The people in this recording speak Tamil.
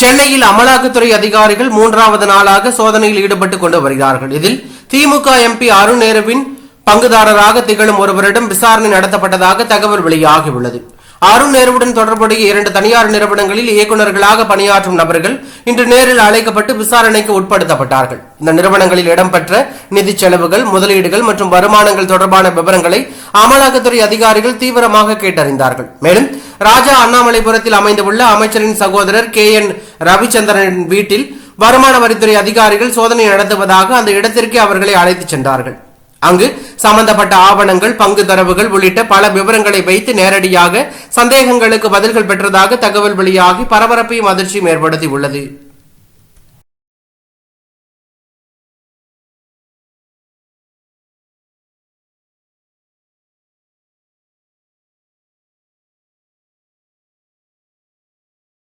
சென்னையில் அமலாக்கத்துறை அதிகாரிகள் மூன்றாவது நாளாக சோதனையில் ஈடுபட்டுக் கொண்டு வருகிறார்கள். இதில் திமுக எம்பி அருண் நேருவின் பங்குதாரராக திகழும் ஒருவரிடம் விசாரணை நடத்தப்பட்டதாக தகவல் வெளியாகியுள்ளது. அருண் நேருவுடன் தொடர்புடைய இரண்டு தனியார் நிறுவனங்களில் இயக்குநர்களாக பணியாற்றும் நபர்கள் இன்று நேரில் அழைக்கப்பட்டு விசாரணைக்கு உட்படுத்தப்பட்டார்கள். இந்த நிறுவனங்களில் இடம்பெற்ற நிதி செலவுகள் முதலீடுகள் மற்றும் வருமானங்கள் தொடர்பான விவரங்களை அமலாக்கத்துறை அதிகாரிகள் தீவிரமாக கேட்டறிந்தார்கள். மேலும் ராஜா அண்ணாமலைபுரத்தில் அமைந்துள்ள அமைச்சரின் சகோதரர் கே. என். ரவிச்சந்திரனின் வீட்டில் வருமான வரித்துறை அதிகாரிகள் சோதனை நடத்துவதாக அந்த இடத்திற்கு அவர்களை அழைத்துச் சென்றார்கள். அங்கு சம்பந்தப்பட்ட ஆவணங்கள் பங்கு தரவுகள் உள்ளிட்ட பல விவரங்களை வைத்து நேரடியாக சந்தேகங்களுக்கு பதில்கள் பெற்றதாக தகவல் வெளியாகி பரபரப்பையும் அதிர்ச்சியும் ஏற்படுத்தி உள்ளது